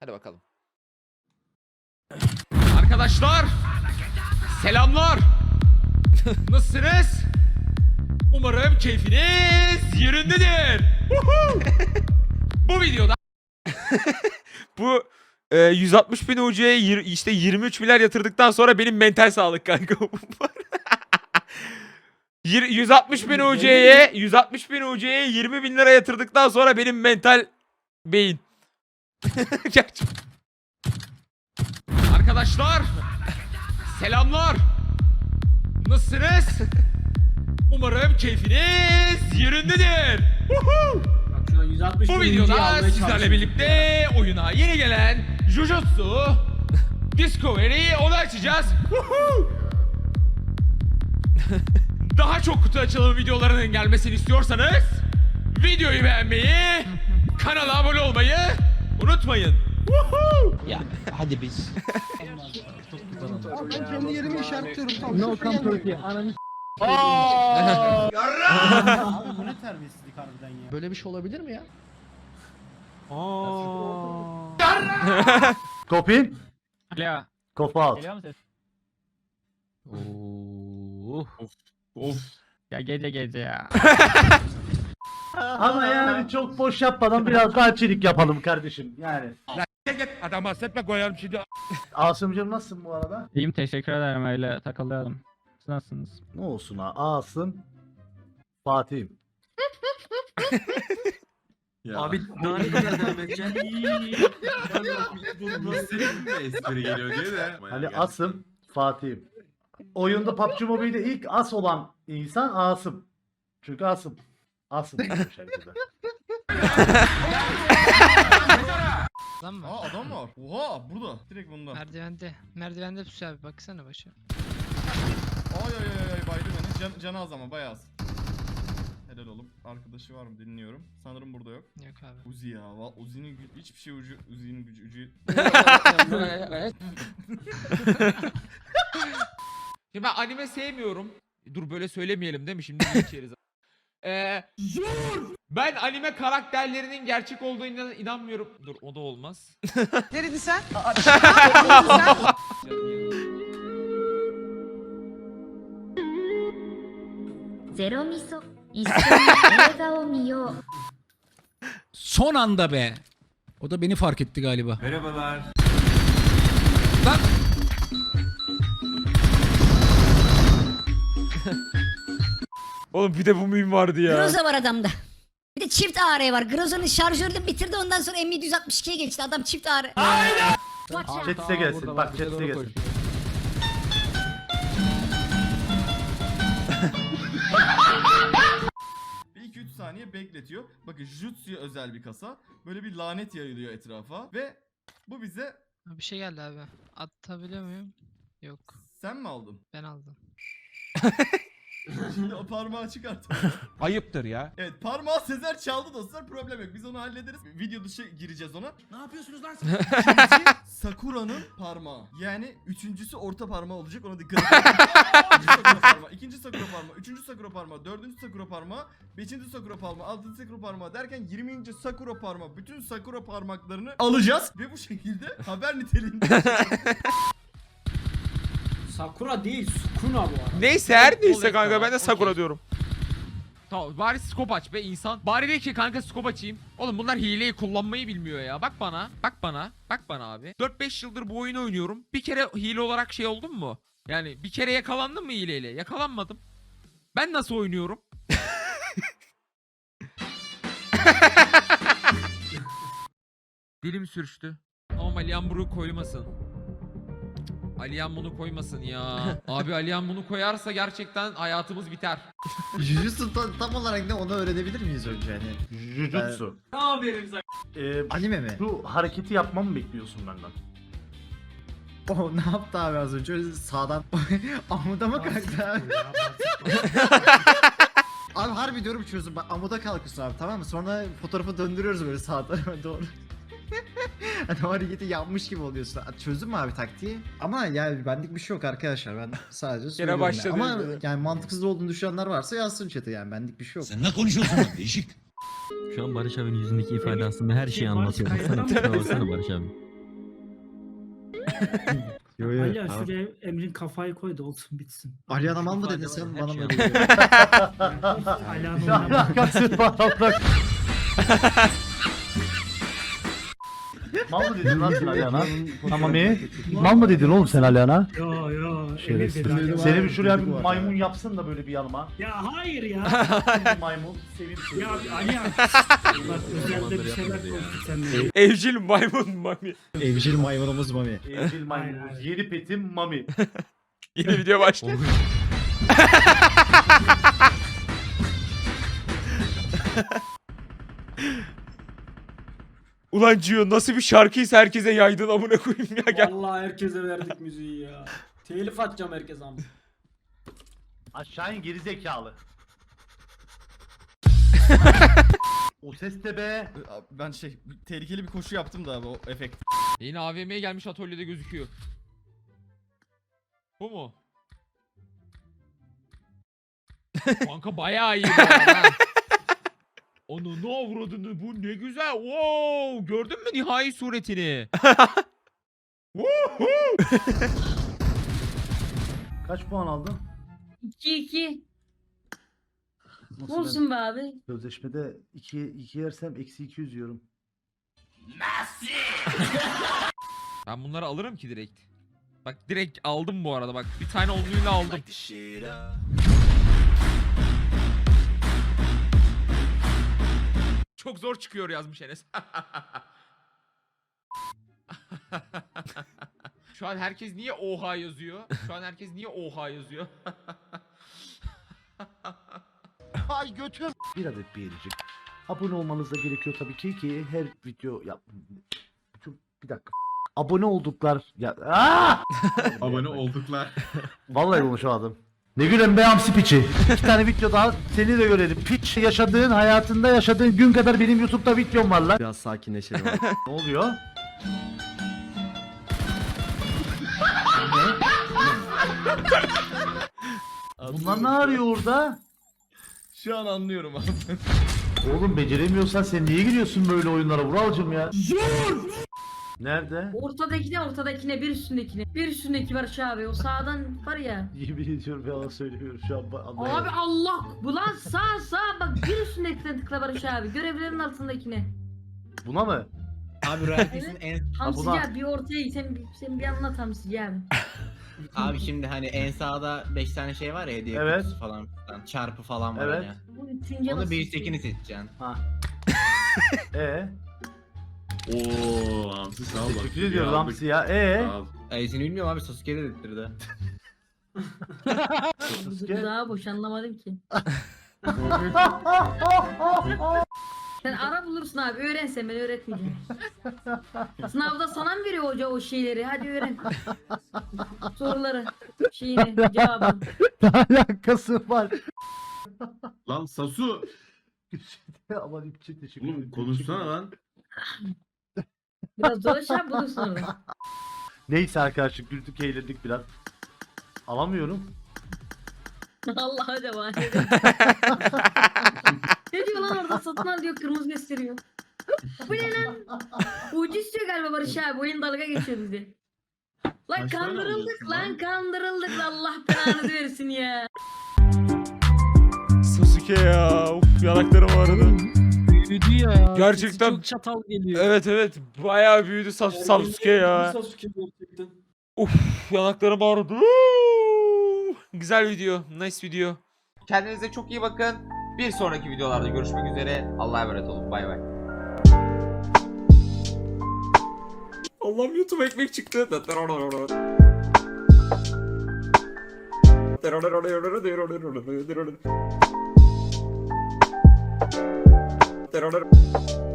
Hadi bakalım. Arkadaşlar selamlar. Nasılsınız? Umarım keyfiniz yerindedir. Bu videoda bu e, 160 bin UC'ye yir- işte 23 milyar yatırdıktan sonra benim mental sağlık kanka. Yir- 160 bin UC'ye 160 bin UC'ye 20 bin lira yatırdıktan sonra benim mental beyin. Arkadaşlar selamlar. Nasılsınız? Umarım keyfiniz yerindedir. Woohoo! Bak şu an 160 Bu videoda sizlerle birlikte oyuna yeni gelen Jujutsu Discovery'i onu açacağız. Daha çok kutu açılımı videolarının gelmesini istiyorsanız videoyu beğenmeyi, kanala abone olmayı unutmayın. Woohoo! Ben kendi yerimi işaretliyorum. Tamam. No come Turkey. Ananı Abi bu ne terbiyesizlik harbiden ya. Böyle bir şey olabilir mi ya? Topin. Alo. Kafa at. Geliyor mu ses? Of. Ya gece gece ya. Ama yani çok boş yapmadan biraz daha çelik yapalım kardeşim. Yani. Adam bahsetme koyarım şimdi. Asımcığım nasılsın bu arada? İyiyim teşekkür ederim öyle takılıyorum. Siz nasılsınız? Ne olsun ha? Asım. Fatih'im. Abi daha ne kadar devam edeceksin? espri geliyor diye de. Hani Asım. Fatih'im. Oyunda PUBG Mobile'de ilk as olan insan Asım. Çünkü Asım. Bu şekilde. Lan mı? Aa adam var. Oha burada. Direkt bunda. Ay Merdivende. Merdivende pusuyor abi baksana başı. ay ay ay baydı beni. Can, canı az ama bayağı az. Helal oğlum. Arkadaşı var mı dinliyorum. Sanırım burada yok. Yok abi. Uzi ya. va- Uzi'nin gü- hiçbir şey ucu. Uzi'nin gücü. ucu. Şimdi ben anime sevmiyorum. Dur böyle söylemeyelim değil mi? Şimdi linç yeriz. Ee, ben anime karakterlerinin gerçek olduğuna inanmıyorum. Dur o da olmaz. Neredin sen?「ゼロミソ一緒に映画を見よう」 Son anda be. O da beni fark etti galiba. Merhabalar. Lan Oğlum bir de bu meme vardı ya. Groza var adamda. Bir de çift AR var. Groza'nın şarjörü de bitirdi ondan sonra M762'ye geçti. Adam çift AR. Aynen. Chat size gelsin. Bak chat size gelsin. Bir 2-3 saniye bekletiyor. Bakın Jutsu'ya özel bir kasa. Böyle bir lanet yayılıyor etrafa. Ve bu bize Bir şey geldi abi. Atabiliyor muyum? Yok. sen mi aldın? Ben aldım. Şimdi o parmağı çıkart. ayıptır ya. Evet parmağı Sezer çaldı dostlar problem yok biz onu hallederiz Video dışı gireceğiz ona Ne yapıyorsunuz lan İkinci Sakura'nın parmağı Yani üçüncüsü orta parmağı olacak ona dikkat edin İkinci Sakura parmağı, ikinci Sakura parmağı, üçüncü Sakura parmağı, dördüncü Sakura parmağı Beşinci Sakura parmağı, altıncı Sakura parmağı derken 20. Sakura parmağı Bütün Sakura parmaklarını alacağız Ve bu şekilde haber niteliğinde Sakura değil, Sukuna bu arada. Neyse her neyse kanka ben de Sakura diyorum. Tamam bari skop aç be insan. Bari de ki kanka skop açayım. Oğlum bunlar hileyi kullanmayı bilmiyor ya. Bak bana. Bak bana. Bak bana abi. 4-5 yıldır bu oyunu oynuyorum. Bir kere hile olarak şey oldum mu? Yani bir kere yakalandım mı hileyle? Yakalanmadım. Ben nasıl oynuyorum? Dilim sürçtü. Ama Aliyan bunu koymasın. Aliyan bunu koymasın ya. Abi Aliyan bunu koyarsa gerçekten hayatımız biter. Jujutsu tam, tam olarak ne onu öğrenebilir miyiz önce hani? Jujutsu. Ne haberim sana? Ee, Anime mi? şu hareketi yapmamı bekliyorsun benden. O ne yaptı abi az önce? Öyle sağdan amuda mı kalktı abi? abi harbi diyorum çözüm. Bak amuda kalkıyorsun abi tamam mı? Sonra fotoğrafı döndürüyoruz böyle sağ tarafa doğru. hani o hareketi yapmış gibi oluyorsun. Çözdün mü abi taktiği? Ama yani benlik bir şey yok arkadaşlar. Ben sadece söylüyorum. başladı. Ama yani mantıksız olduğunu düşünenler varsa yazsın chat'e yani benlik bir şey yok. Sen ne konuşuyorsun lan değişik. Şu an Barış abinin yüzündeki ifade aslında her şeyi Şey, anlatıyor. Baksana baksana Barış abi. Yo yo. Alihan şuraya Emrin kafayı koy da olsun bitsin. Alihan mal mı dedin sen bana mı öyle Alihan Ne Mal mı dedin lan sen Alihan'a? Tamam iyi. Mal mı dedin oğlum sen Alihan'a? Yo yo. Emir Şerefsiz. dedi Alihan. Seni bir şuraya bir maymun yapsın da böyle bir yanıma. Ya hayır ya. Bir maymun seveyim seni. ya Alihan. Bak özelde bir şeyler konuştuk seninle. Evcil maymun mami. Evcil maymunumuz Mami. Evcil maymunumuz. Yeni petim Mami. Yeni video başladı. Ulan Gio nasıl bir şarkıysa herkese yaydın amına koyayım ya gel. Vallahi herkese verdik müziği ya. Telif atacağım herkese ama. Aşağı in geri zekalı. o ses de be. Ben şey tehlikeli bir koşu yaptım da abi o efekt. Yine AVM'ye gelmiş atölyede gözüküyor. Bu mu? Kanka bayağı iyi bu arada. Onu ne avradını bu ne güzel. Wow, gördün mü nihai suretini? Kaç puan aldın? 2-2. Nasıl Olsun be abi. ben sözleşmede 2 2 yersem eksi 200 yiyorum. Ben bunları alırım ki direkt. Bak direkt aldım bu arada bak. Bir tane onluyla aldım. Çok zor çıkıyor yazmış Enes. Şu an herkes niye oha yazıyor? Şu an herkes niye oha yazıyor? Ay götür. Bir adet beğenecek. Abone olmanız da gerekiyor tabii ki ki her video yap. Bir dakika. Abone olduklar. Ya Aa! Abone olduklar. Vallahi konuşamadım. Ne gülüm be hamsi piçi. İki tane video daha seni de görelim. Piç yaşadığın hayatında yaşadığın gün kadar benim YouTube'da videom var lan. Biraz sakinleşelim abi. Ne oluyor? Bunlar ne arıyor orada? Şu an anlıyorum abi. Oğlum beceremiyorsan sen niye giriyorsun böyle oyunlara Vuralcım ya? Nerede? Ortadakine ortadakine bir üstündekine. Bir üstündeki Barış abi o sağdan var ya. Yemin ediyorum yalan söylüyorum şu an. Abi anlayamadım. Allah bu lan sağ sağ bak bir üstündekine tıkla Barış abi. Görevlerin altındakine. Buna mı? Abi Realties'in en... Hamsi buna- ya bir ortaya sen, sen bir anlat Hamsi ya. Abi şimdi hani en sağda 5 tane şey var ya hediye Evet. kutusu falan filan. Çarpı falan var Evet. hani. Bu üçüncü Onu bir şey? üsttekini seçeceksin. Ee? Oo, Hamsi sağ ol. bak. Teşekkür ediyorum İyi aldık. Hamsi ya. Ee? Sağ ol. Seni bilmiyorum abi Sasuke de dedirdi. Sasuke? Daha boş anlamadım ki. Sen ara bulursun abi öğrensen ben öğretmeyeceğim. Sınavda sana mı veriyor hoca o şeyleri? Hadi öğren. Soruları, şeyini, cevabını. ne alakası var? Lan Sasu. Aman için teşekkür ederim. Oğlum konuşsana lan. Biraz dolaş abi bulursun orada. Neyse arkadaşlar güldük eğlendik biraz. Alamıyorum. Allah acaba. ne diyor lan orada satın al diyor kırmızı gösteriyor. Bu ne lan? Ucu istiyor galiba Barış abi. Oyun dalga geçiyor bizi. Lan kandırıldık lan lan? kandırıldık Allah belanızı versin ya. Sasuke ya. Uf yanaklarım ağrıdı. Büyüdü ya. Gerçekten- Sesi Çok çatal geliyor. Evet evet bayağı büyüdü Sas Sasuke ya. Sasuke gerçekten. Uf yanaklarım ağrıdı. Güzel video. Nice video. Kendinize çok iyi bakın. Bir sonraki videolarda görüşmek üzere. Allah'a emanet olun. Bay bay. Allah'ım YouTube ekmek çıktı. Hasta ahora.